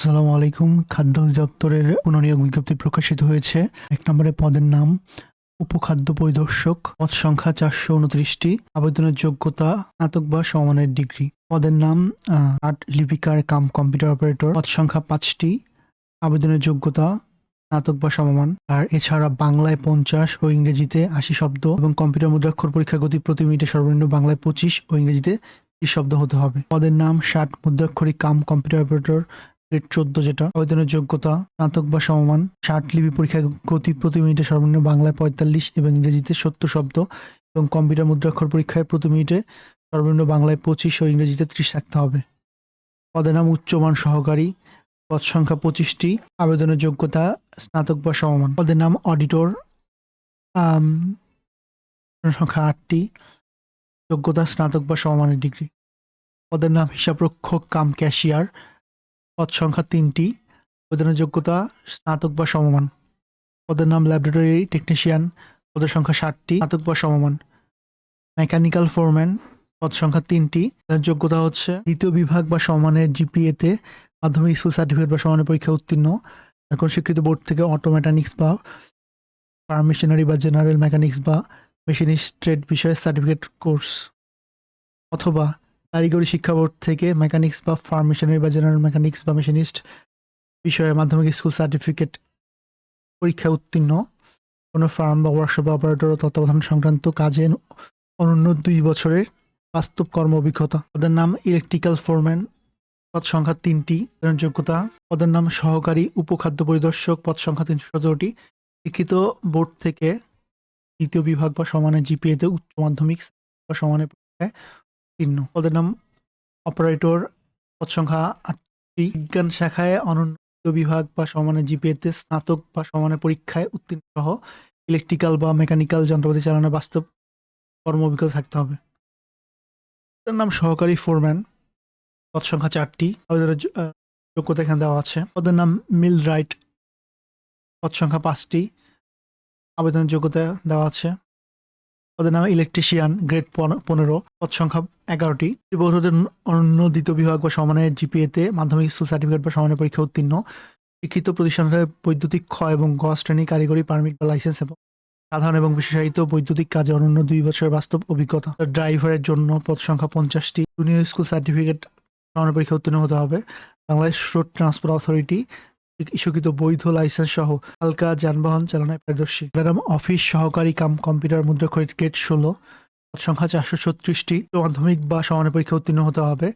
আসসালামু আলাইকুম। খাদ্য অধিদপ্তরের পুনর্নিয়োগ বিজ্ঞপ্তি প্রকাশিত হয়েছে। এক নম্বরে পদের নাম উপখাদ্য পরিদর্শক। পদ সংখ্যা চারশো উনত্রিশটি। আবেদনের যোগ্যতা স্নাতক বা সমানের ডিগ্রি। পদের নাম আর্ট, লিপিকার, কাম, কম্পিউটার অপারেটর। পদ সংখ্যা পাঁচটি। আবেদনের যোগ্যতা স্নাতক বা সমমান। আর এছাড়া বাংলায় পঞ্চাশ ও ইংরেজিতে আশি শব্দ এবং কম্পিউটার মুদ্রাক্ষর পরীক্ষা গতি প্রতি মিনিটে সর্বনিম্ন বাংলায় পঁচিশ ও ইংরেজিতে শব্দ হতে হবে। পদের নাম, ষাট মুদ্রাক্ষরিক কাম, কম্পিউটার অপারেটর। গ্রেড চোদ্দ যেটা, আবেদনের যোগ্যতা, স্নাতক বা সমমান, ষাট লিপি পরীক্ষার গতি প্রতি মিনিটে সর্বনিম্ন বাংলায় পঁয়তাল্লিশ এবং ইংরেজিতে সত্তর শব্দ এবং কম্পিউটার মুদ্রাক্ষর পরীক্ষায় প্রতি মিনিটে সর্বনিম্ন বাংলায় পঁচিশ ও ইংরেজিতে ত্রিশ থাকতে হবে। পদের নাম উচ্চমান সহকারী, পদ সংখ্যা পঁচিশটি, আবেদনের যোগ্যতা, স্নাতক বা সমমান। পদের নাম অডিটর সংখ্যা আটটি, যোগ্যতা, স্নাতক বা সমমানের ডিগ্রি। পদের নাম হিসাবরক্ষক, কাম ক্যাশিয়ার পদ সংখ্যা তিনটি আবেদনের যোগ্যতা স্নাতক বা সমমান। পদের নাম ল্যাবরেটরি টেকনিশিয়ান পদের সংখ্যা ষাটটি, স্নাতক বা সমমান। মেকানিক্যাল ফোরম্যান পদ সংখ্যা তিনটি তার যোগ্যতা হচ্ছে দ্বিতীয় বিভাগ বা সমানের জিপিএতে মাধ্যমিক স্কুল সার্টিফিকেট বা সমানের পরীক্ষা উত্তীর্ণ। এখন স্বীকৃত বোর্ড থেকে অটো মেকানিক্স বা ফার্মেশনারি বা জেনারেল মেকানিক্স বা মেশিনিস্ট ট্রেড বিষয়ে সার্টিফিকেট কোর্স অথবা কারিগরি শিক্ষা বোর্ড থেকে মেকানিক্স বা ফার্মেশনারি বা জেনারেল মেকানিক্স বা মেশিনিস্ট বিষয়ে মাধ্যমিক স্কুল সার্টিফিকেট পরীক্ষায় উত্তীর্ণ। কোনো ফার্ম বা ওয়ার্কশপ অপারেটর তত্ত্বাবধান সংক্রান্ত কাজে অনন্য দুই বছরের বাস্তব কর্ম অভিজ্ঞতা। তাদের নাম ইলেকট্রিক্যাল ফোরম্যান পদ সংখ্যা তিনটি যোগ্যতা। পদের নাম সহকারী উপখাদ্য পরিদর্শক, পদ সংখ্যা তিনশো সতেরোটি। শিক্ষিত বোর্ড থেকে দ্বিতীয় বিভাগ বা সমানে জিপিএতে উচ্চ মাধ্যমিক বা সমানে পরীক্ষায় উত্তীর্ণ পদের নাম অপারেটর পদ সংখ্যা আটটি। বিজ্ঞান শাখায় অনন্য বিভাগ বা সমানের জিপিএতে স্নাতক বা সমানের পরীক্ষায় উত্তীর্ণ সহ ইলেকট্রিক্যাল বা মেকানিক্যাল যন্ত্রপাতি চালানোর বাস্তব কর্ম অভিজ্ঞতা থাকতে হবে। তার নাম সহকারী ফোরম্যান পদ সংখ্যা চারটি আবেদনের যোগ্যতা এখানে দেওয়া আছে। পদের নাম মিল রাইট পদ সংখ্যা পাঁচটি। আবেদনের যোগ্যতা দেওয়া আছে। পদের নাম ইলেকট্রিশিয়ান গ্রেড পনেরো, পদ সংখ্যা এগারোটি। বোধদের অন্য দ্বিতীয় বিভাগ বা সমানের জিপিএতে মাধ্যমিক স্কুল সার্টিফিকেট বা সমানের পরীক্ষা উত্তীর্ণ। শিক্ষিত প্রতিষ্ঠানের বৈদ্যুতিক ক্ষয় এবং গ শ্রেণি কারিগরি পারমিট বা লাইসেন্স এবং সাধারণ এবং বিশেষায়িত বৈদ্যুতিক কাজে অনন্য দুই বছরের বাস্তব অভিজ্ঞতা। ড্রাইভারের জন্য পদ সংখ্যা পঞ্চাশটি। জুনিয়র স্কুল সার্টিফিকেট সমানের পরীক্ষা উত্তীর্ণ হতে হবে। বাংলাদেশ রোড ট্রান্সপোর্ট অথরিটি ইস্যুকৃত বৈধ লাইসেন্স সহ হালকা যানবাহন চালনায় পারদর্শী। নাম অফিস সহকারী কাম কম্পিউটার মুদ্রাক্ষরিক গেট ষোলো। সংখ্যা চারশো ছত্রিশটি। মাধ্যমিক বা সমানের পরীক্ষা উত্তীর্ণ হতে হবে।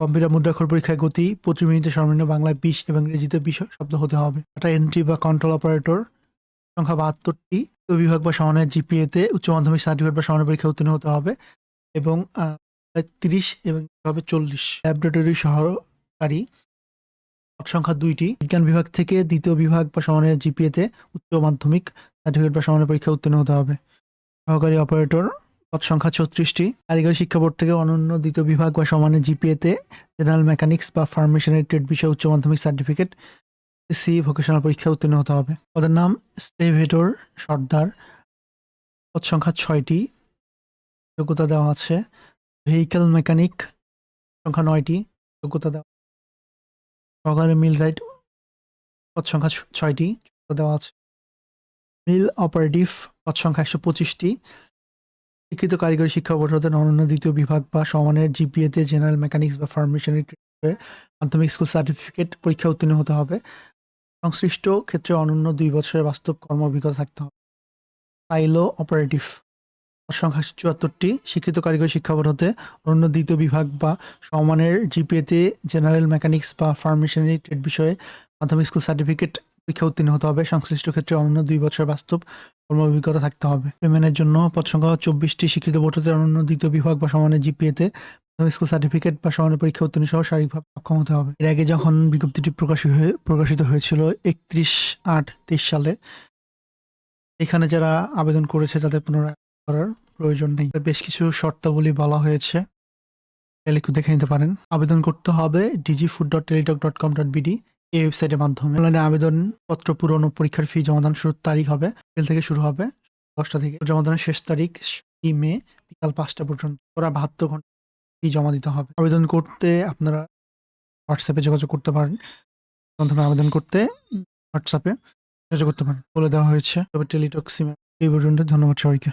কম্পিউটার মুদ্রাক্ষর পরীক্ষায় গতি, প্রতি মিনিটে সর্বনিম্ন বাংলায় বিশ এবং ইংরেজিতে বিশ শব্দ হতে হবে। একটা এন্ট্রি বা কন্ট্রোল অপারেটর সংখ্যা বাহাত্তরটি। বিভাগ বা সমানের জিপিএতে উচ্চ মাধ্যমিক সার্টিফিকেট বা সমানের পরীক্ষা উত্তীর্ণ হতে হবে এবং তিরিশ এবং হবে চল্লিশ। ল্যাবরেটরি সহকারী সংখ্যা দুইটি। বিজ্ঞান বিভাগ থেকে দ্বিতীয় বিভাগ বা সমানের জিপিএতে উচ্চ মাধ্যমিক সার্টিফিকেট বা সমানের পরীক্ষা উত্তীর্ণ হতে হবে। সহকারী অপারেটর পদ সংখ্যা ছত্রিশটি। কারিগরি শিক্ষা বোর্ড থেকে অনন্য দ্বিতীয় বিভাগ বা সমানের জিপিএতে জেনারেল মেকানিক্স বা ফার্মেশনারি ট্রেড বিষয়ে উচ্চ মাধ্যমিক সার্টিফিকেট সি ভোকেশনাল পরীক্ষা উত্তীর্ণ হতে হবে। ওদের নাম স্টেভেটর সর্দার পদ সংখ্যা ছয়টি। যোগ্যতা দেওয়া আছে। ভেহিক্যাল মেকানিক সংখ্যা নয়টি। যোগ্যতা দেওয়া সহকারী মিল রাইট পদ সংখ্যা ছয়টি দেওয়া আছে। মিল অপারেটিভ পদ সংখ্যা একশো পঁচিশটি। শিক্ষিত কারিগরি শিক্ষা বোর্ড অনন্য দ্বিতীয় বিভাগ বা সমানের জিপিএতে জেনারেল মেকানিক্স বা ফার্মেশনারি মাধ্যমিক স্কুল সার্টিফিকেট পরীক্ষা উত্তীর্ণ হতে হবে। সংশ্লিষ্ট ক্ষেত্রে অনন্য দুই বছরের বাস্তব কর্ম অভিজ্ঞতা থাকতে হবে। সাইলো অপারেটিভ সংখ্যা চুয়াত্তরটি শিক্ষিত কারিগরি শিক্ষা হতে অন্য দ্বিতীয় বিভাগ বা সমানের জিপিএতে জেনারেল মেকানিক্স বা ফার্মেশনারি ট্রেড বিষয়ে মাধ্যমিক স্কুল সার্টিফিকেট পরীক্ষা উত্তীর্ণ হতে হবে। সংশ্লিষ্ট ক্ষেত্রে অন্য দুই বছরের বাস্তব কর্ম অভিজ্ঞতা থাকতে হবে। পেমেন্টের জন্য পদ সংখ্যা চব্বিশটি শিক্ষিত বোর্ড হতে অনন্য দ্বিতীয় বিভাগ বা সমানের জিপিএতে মাধ্যমিক স্কুল সার্টিফিকেট বা সমানের পরীক্ষা উত্তীর্ণ সহ শারীরিকভাবে সক্ষম হতে হবে। এর আগে যখন বিজ্ঞপ্তিটি প্রকাশিত হয়ে প্রকাশিত হয়েছিল একত্রিশ আট তেইশ সালে, এখানে যারা আবেদন করেছে তাদের পুনরায় করার প্রয়োজন নেই। বেশ কিছু শর্তাবলী বলা হয়েছে। একটু দেখে নিতে পারেন। আবেদন করতে হবে DG food dot Teletalk dot com dot BD এই ওয়েবসাইটের মাধ্যমে। অনলাইনে আবেদন পত্র পূরণ ও পরীক্ষার ফি জমাদান শুরুর তারিখ হবে। বিকেল থেকে শুরু হবে দশটা থেকে। জমাদানের শেষ তারিখ ই মে বিকাল পাঁচটা পর্যন্ত। ওরা বাহাত্তর ঘণ্টা ফি জমা দিতে হবে। আবেদন করতে আপনারা হোয়াটসঅ্যাপে যোগাযোগ করতে পারেন। মাধ্যমে আবেদন করতে হোয়াটসঅ্যাপে যোগাযোগ করতে পারেন। বলে দেওয়া হয়েছে। তবে টেলিটক সিমে এই পর্যন্ত ধন্যবাদ সবাইকে।